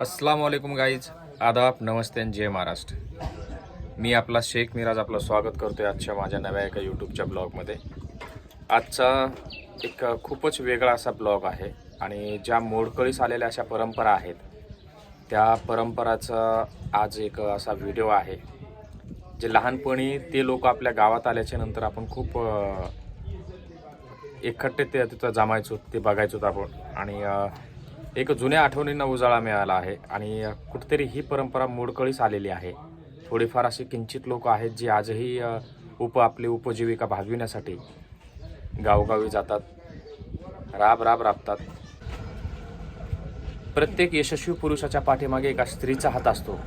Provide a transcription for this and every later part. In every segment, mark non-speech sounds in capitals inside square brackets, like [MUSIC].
अस्सलाम वालेकुम गाईज आदाब नमस्ते जय महाराष्ट्र। मी आपला शेख मिराज आपलं स्वागत करतो आहे आजच्या माझ्या नव्या एका यूट्यूबच्या ब्लॉगमध्ये. आजचा एक खूपच वेगळा असा ब्लॉग आहे आणि ज्या मोडकळीस आलेल्या अशा परंपरा आहेत त्या परंपराचा आज एक असा व्हिडिओ आहे जे लहानपणी ते लोक आपल्या गावात आल्याच्यानंतर आपण खूप एकखट्टे ते तिथं जमायचो ते बघायचो आपण. आणि एक जुन्या आठवणींना उजाळा मिळाला आहे आणि कुठेतरी ही परंपरा मोडकळीस आलेली आहे. थोडीफार असे किंचित लोक आहेत जे आजही उप आपली उपजीविका भागविण्यासाठी गावोगावी जातात राब राब राबतात. प्रत्येक यशस्वी पुरुषाच्या पाठीमागे एका स्त्रीचा हात असतो.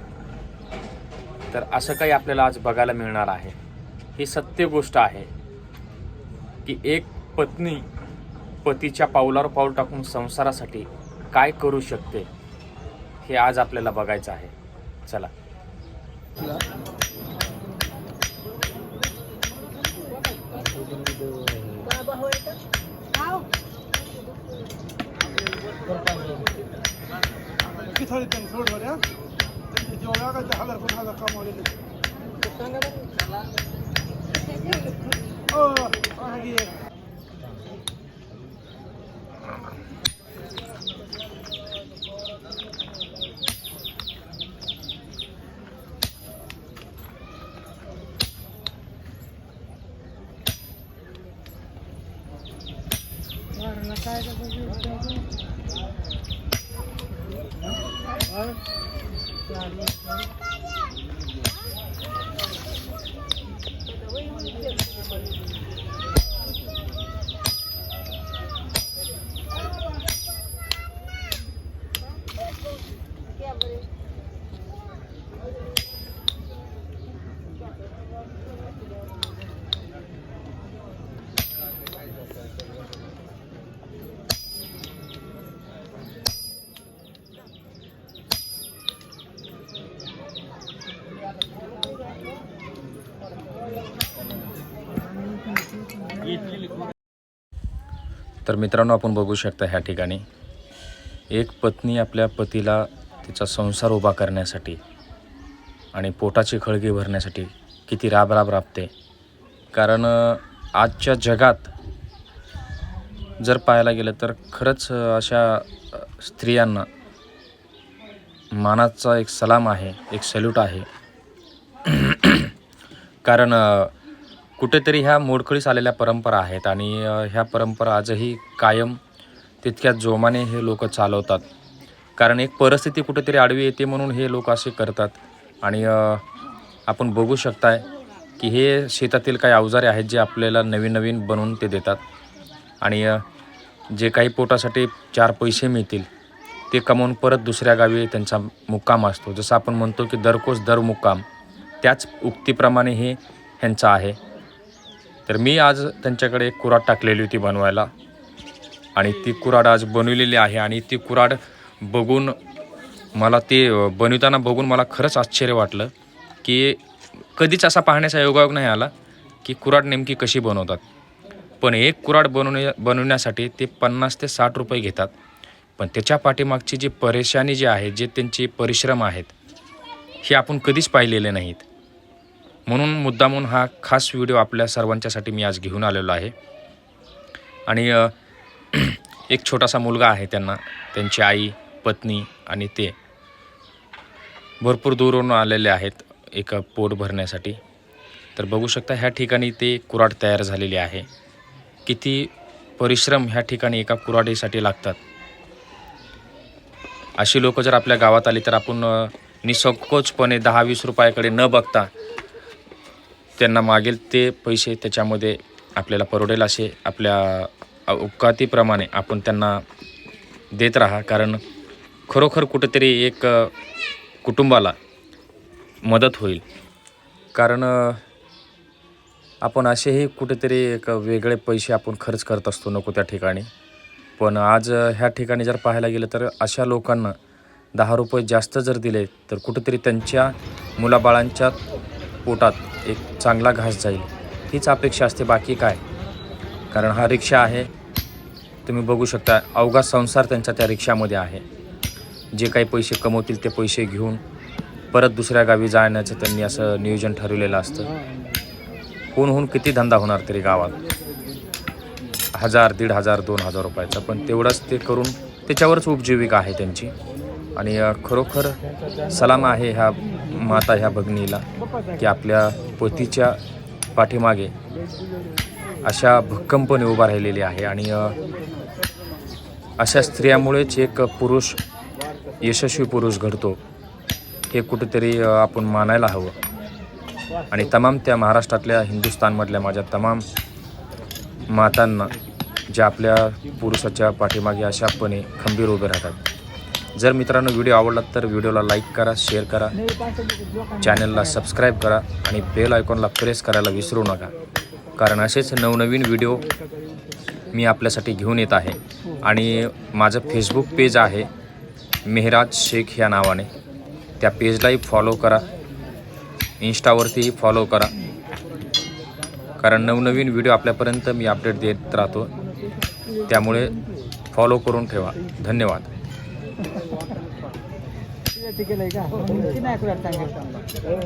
तर असं काही आपल्याला आज बघायला मिळणार आहे. ही सत्य गोष्ट आहे की एक पत्नी पतीच्या पावलावर पाऊल टाकून संसारासाठी काय करू शकते हे आज आपल्याला बघायचं आहे. चला किती त्यांनी सोडवर या जेव्हा लागायचे हजार पण हजार कमावलेले ओ, आहे. तर मित्रांनो आपण बघू शकता ह्या ठिकाणी. एक पत्नी आपल्या पतीला तिचा संसार उभा करण्यासाठी आणि पोटाची खळगी भरण्यासाठी किती राब राब राबते. कारण आजच्या जगात जर पाहायला गेलं तर खरंच अशा स्त्रियांना मानाचा एक सलाम आहे एक सल्यूट आहे. [CLEARS THROAT] कारण कुठेतरी ह्या मोडकळीस आलेल्या परंपरा आहेत आणि ह्या परंपरा आजही कायम तितक्या जोमाने हे लोक चालवतात. कारण एक परिस्थिती कुठेतरी आडवी येते म्हणून हे लोक असे करतात. आणि आपण बघू शकताय की हे शेतातील काही अवजारे आहेत जे आपल्याला नवीन नवीन बनवून ते देतात. आणि जे काही पोटासाठी चार पैसे मिळतील ते कमवून परत दुसऱ्या गावी त्यांचा मुक्काम असतो. जसं आपण म्हणतो की दरकोस दर मुक्काम त्याच उक्तीप्रमाणे हे ह्यांचं आहे. तर मी आज त्यांच्याकडे एक कुराड टाकलेली होती बनवायला. आणि ती कुराड आज बनवलेली आहे आणि ती कुराड बघून मला ते बनवताना बघून मला खरंच आश्चर्य वाटलं की कधीच असा पाहण्याचा योगायोग नाही आला की कुराड नेमकी कशी बनवतात. पण एक कुराड बनवण्या बनवण्यासाठी ते पन्नास ते साठ रुपये घेतात. पण त्याच्या पाठीमागची जी परेशानी जी आहे जे त्यांचे परिश्रम आहेत हे आपण कधीच पाहिलेले नाहीत. म्हणून मुद्दामून हा खास व्हिडिओ आपल्या सर्वांच्यासाठी मी आज घेऊन आलेलो आहे. आणि [CLEARS THROAT] एक छोटासा मुलगा आहे त्यांना त्यांची आई पत्नी आणि ते भरपूर दूरवरून आलेले आहेत एक पोट भरण्यासाठी. तर बघू शकता ह्या ठिकाणी ते कुराड तयार झालेली आहे. किती परिश्रम ह्या ठिकाणी एका कुराडीसाठी लागतात. अशी लोक जर आपल्या गावात आली तर आपण निसंकोचपणे दहा वीस रुपयाकडे न बघता त्यांना मागेल ते पैसे त्याच्यामध्ये आपल्याला परवडेल असे आपल्या अवकातीप्रमाणे आपण त्यांना देत राहा. कारण खरोखर कुठंतरी एक कुटुंबाला मदत होईल. कारण आपण असेही कुठेतरी एक वेगळे पैसे आपण खर्च करत असतो नको त्या ठिकाणी. पण आज ह्या ठिकाणी जर पाहायला गेलं तर अशा लोकांना दहा रुपये जास्त जर दिले तर कुठेतरी त्यांच्या मुलाबाळांच्या पोटात एक चांगला घास जाईल हीच अपेक्षा असते बाकी काय? कारण हा रिक्षा आहे तुम्ही बघू शकता अवघा संसार त्यांचा त्या रिक्षामध्ये आहे. जे काही पैसे कमवतील ते पैसे घेऊन परत दुसऱ्या गावी जाण्याचं त्यांनी असं नियोजन ठरवलेलं असतं. होऊन किती धंदा होणार तरी गावात? हजार दीड हजार दोन हजार रुपयाचा. पण तेवढंच ते करून त्याच्यावरच उपजीविका आहे त्यांची. आणि खरोखर सलाम आहे ह्या माता ह्या भगिनीला की आपल्या पतीच्या पाठीमागे अशा भक्कमपणे उभा राहिलेली आहे. आणि अशा स्त्रियामुळेच एक पुरुष यशस्वी पुरुष घडतो हे कुठेतरी आपण मानायला हवं. आणि तमाम त्या महाराष्ट्रातल्या हिंदुस्थानमधल्या माझ्या तमाम मातांना ज्या आपल्या पुरुषाच्या पाठीमागे अशापणे खंबीर उभे राहतात. जर मित्रांनो व्हिडिओ आवडला तर व्हिडिओला लाईक करा शेअर करा चॅनलला सबस्क्राईब करा आणि बेल आयकॉनला प्रेस करायला विसरू नका. कारण असेच नवनवीन व्हिडिओ मी आपल्यासाठी घेऊन येत आहे. आणि माझं फेसबुक पेज आहे मेहराज शेख ह्या नावाने. त्या पेजलाही फॉलो करा. इन्स्टावरतीही फॉलो करा. कारण नवनवीन व्हिडिओ आपल्यापर्यंत मी अपडेट देत राहतो. त्यामुळे फॉलो करून ठेवा. धन्यवाद. केलंय का ती नाही कुठं चांगलं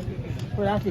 पुढे असली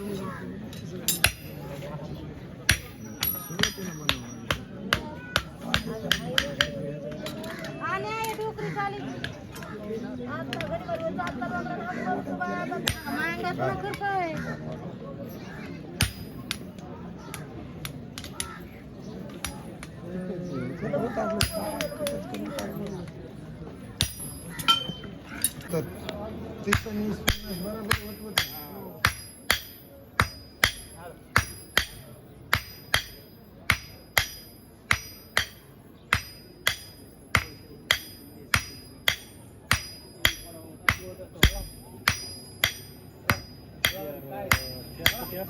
ટિફિન બરાબર વટવટ Yeah, yeah, yeah.